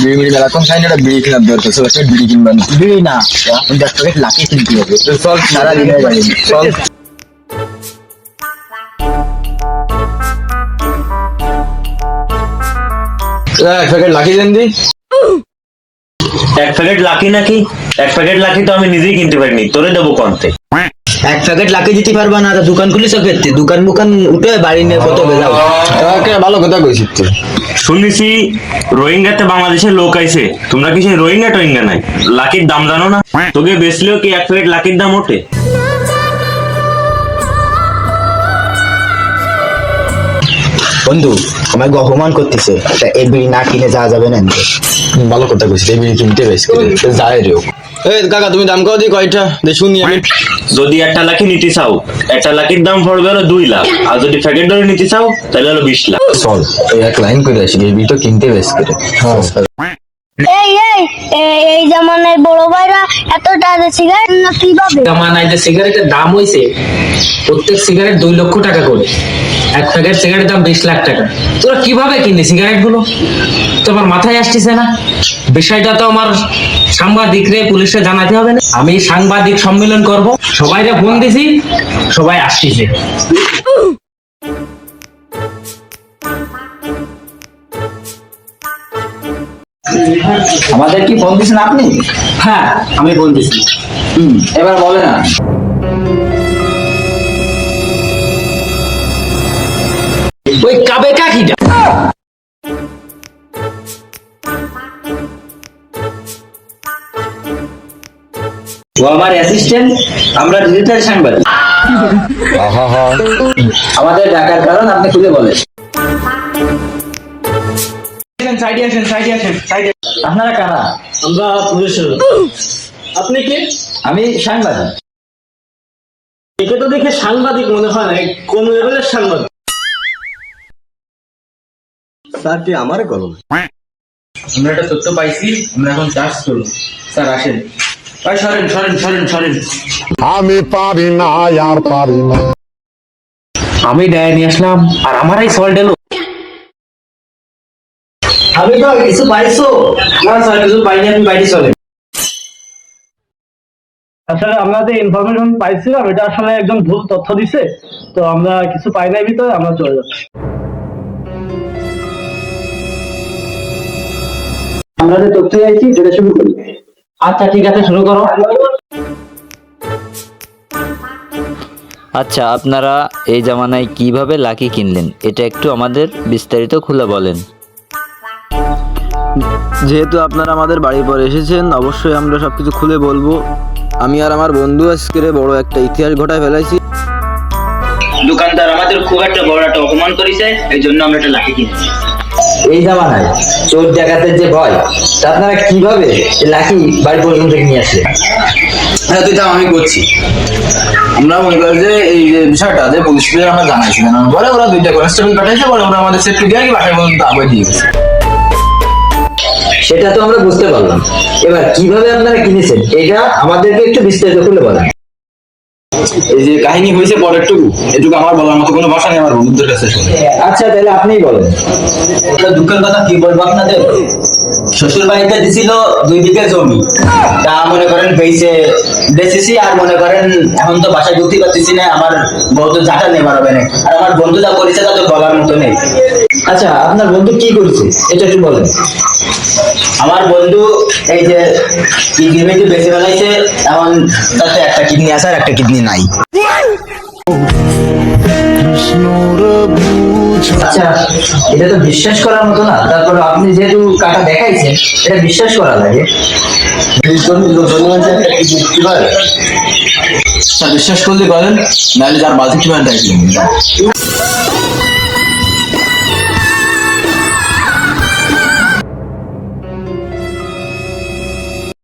বিড়ি বিড়ি কেনার দরকার? সব একটা বিড়ি কিনবেন বিড়ি না। দশ প্যাকেট লাকি কিনতে হবে। চল সারা দিনে যাবে চল এক প্যাকেট লাকি দেন দি। এক প্যাকেট লাকি নাকি? এক প্যাকেট লাকি তো আমি নিজেই কিনতে পারিনি। তোরে দেবো কন্তে এক প্যাকেট লাকি দিতে পারবা না তা দোকান খুলিস কেতে? দোকান মুকান উঠে বাড়ি নিয়ে কত বেজাও? একে ভালো কথা কইছিস তুই। শুনেছি রোহিঙ্গাতে বাংলাদেশের লোক আইছে। তোমরা কি সেই রোহিঙ্গা টোহিঙ্গা নাই? লাকির দাম জানো না? তোকে বেচলেও কি এক প্যাকেট লাকির দাম ওঠে? বন্ধু আমাকে অপমান করতেছে। এই বিড়ি না কিনে যাওয়া যাবে না ভালো কথা কইছিস এই বিড়ি কিনতে বেশ করে। যায় রে এই কাকা তুমি দাম কও দি কয়টা? দে শুনি আমি। যদি একটা লাখি নিতে চাও একটা লাকির দাম পড়বে হলো দুই লাখ। আর যদি প্যাকেট ধরে নিতে চাও তাহলে হলো বিশ লাখ। চল এই এক লাইন করে আসি এই তো কিনতে বেশ করে। এই এই এই- এই জামানায় বড় ভাইরা এত টাকা সিগারেট না কীভাবে? জামানায় যে সিগারেটের দাম হয়েছে প্রত্যেক সিগারেট দুই লক্ষ টাকা করে। এক প্যাকেট সিগারেটের দাম বিশ লাখ টাকা। তোরা কীভাবে কিনলি সিগারেটগুলো তোমার মাথায় আসতেছে না? বিষয়টা তো আমার সাংবাদিকরে পুলিশে জানাতে হবে না। আমি সাংবাদিক সম্মেলন করব। সবাইরে ফোন দিছি সবাই আসতেছে। আমাদের কি ফোন দিচ্ছেন আপনি? হ্যাঁ। আমি ফোন দিছি। হুম এবার বলে না ওই কাবে কাকিটা। ও আমার অ্যাসিস্ট্যান্ট আমরা ডিজিটাল সাংবাদিক। আমাদের ডাকার কারণ আপনি খুলে বলেন। সাইডে আসেন সাইডে আসেন সাইডে আপনারা কারা? আমরা পুলিশের আপনি কি? আমি সাংবাদিক। একে তো দেখে সাংবাদিক মনে হয় না কোন লেভেলের সাংবাদিক? স্যার কি আমারে কলম? আমরা একটা তথ্য পাইছি আমরা এখন চার্জ করব স্যার আসেন। সরেন সরেন সরেন সরেন। আমি পারি না আর পারি না। আমি ডায় নিয়ে আসলাম আর আমারই সল্ট এলো। আমি তো কিছু পাইছো? না স্যার কিছু পাইনি আপনি বাইরে চলেন আসলে আমরা যে ইনফরমেশন পাইছিলাম এটা আসলে একদম ভুল তথ্য দিছে। তো আমরা কিছু পাই নাই ভিতরে আমরা চলে যাচ্ছি। আমরা যে তথ্য চাইছি সেটা শুরু করি। আচ্ছা ঠিক আছে শুরু করো। আচ্ছা আপনারা এই জামানায় কীভাবে লাকি কিনলেন? এটা একটু আমাদের বিস্তারিত খুলে বলেন। যেহেতু আপনারা আমাদের বাড়ির পর এসেছেন অবশ্যই আমরা সবকিছু খুলে বলব। আমি আর আমার বন্ধু আজকে বড় একটা ইতিহাস ঘটায় ফেলাইছি। দোকানদার আমাদের খুব একটা বড় একটা অপমান করেছে এই জন্য আমরা একটা লাঠি কিনেছি। এই জামানায় চোর ডাকাতের যে ভয় তা আপনারা কীভাবে লাঠি বাড়ি পর্যন্ত থেকে নিয়ে আসলেন? হ্যাঁ তুই আমি করছি। আমরা মনে করি যে এই যে বিষয়টা যে পুলিশদের আমরা জানাইছি জানানোর পরে ওরা দুইটা কনস্টেবল পাঠাইছে পরে ওরা আমাদের সেফটি দিয়ে বাসায় পর্যন্ত আবার দিয়ে গেছে। সেটা তো আমরা বুঝতে পারলাম। এবার কীভাবে আপনারা কিনেছেন এটা আমাদেরকে একটু বিস্তারিত খুলে বলেন। এই যে কাহিনী হয়েছে পরেরটুকু এটুকু আমার বলার মতো কোনো ভাষা নেই আমার বন্ধুদের কাছে শুনে। আচ্ছা তাহলে আপনিই বলেন। দুঃখের কথা কি বলব আপনাদের? শ্বশুর বাড়িতে দিছিল দুই বিঘা জমি। তা মনে করেন পেয়েছে বেচেছি আর মনে করেন এখন তো বাসায় ঢুকতে পারতেছি না আমার বউ তো জাটা নেবার হবে না। আর আমার বন্ধু যা করেছে তা তো বলার মতো নেই। আচ্ছা আপনার বন্ধু কি করেছে? এটা একটু বলেন। আমার বন্ধু এই যে কিডনি মেডি বেঁচে ফেলাইছে এখন তাতে একটা কিডনি আছে আর একটা কিডনি নাই। আচ্ছা এটা তো বিশ্বাস করার মতো না। তারপর আপনি যেহেতু কাটা দেখাইছেন, এটা বিশ্বাস করা লাগে। বিশ্বাস করলে বলেন, নাহলে যার বাজে কীভাবে দেখলেন